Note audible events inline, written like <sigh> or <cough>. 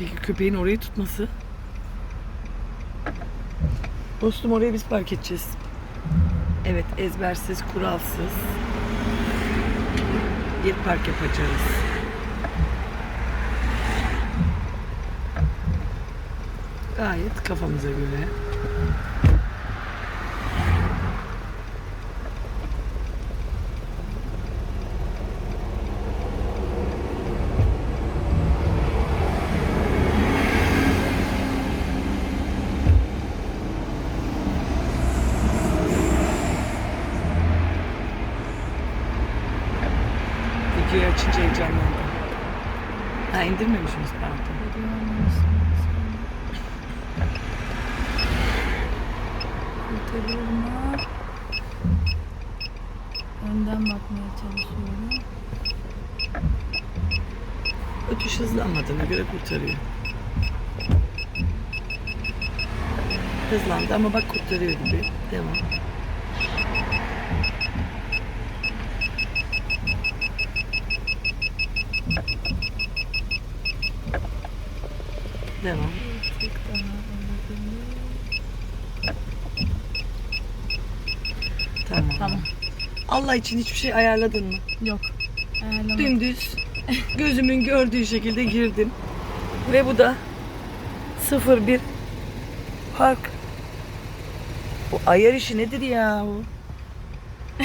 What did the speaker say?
Peki köpeğin orayı tutması? Dostum oraya biz park edeceğiz. Evet ezbersiz, kuralsız bir park yapacağız. Gayet kafamıza göre. Videoyu açınca heyecanlandım. Ha indirmemişsiniz pardon. Kurtarıyorum. Önden bakmaya çalışıyorum. Ötüş hızlanmadığına göre kurtarıyor. Hızlandı ama bak kurtarıyor gibi. Devam. Devam. Tamam. Tamam. Allah için hiçbir şey ayarladın mı? Yok. Ayarlamadım. Dümdüz gözümün gördüğü şekilde girdim. Ve bu da 01 park. Bu ayar işi nedir ya bu? <laughs>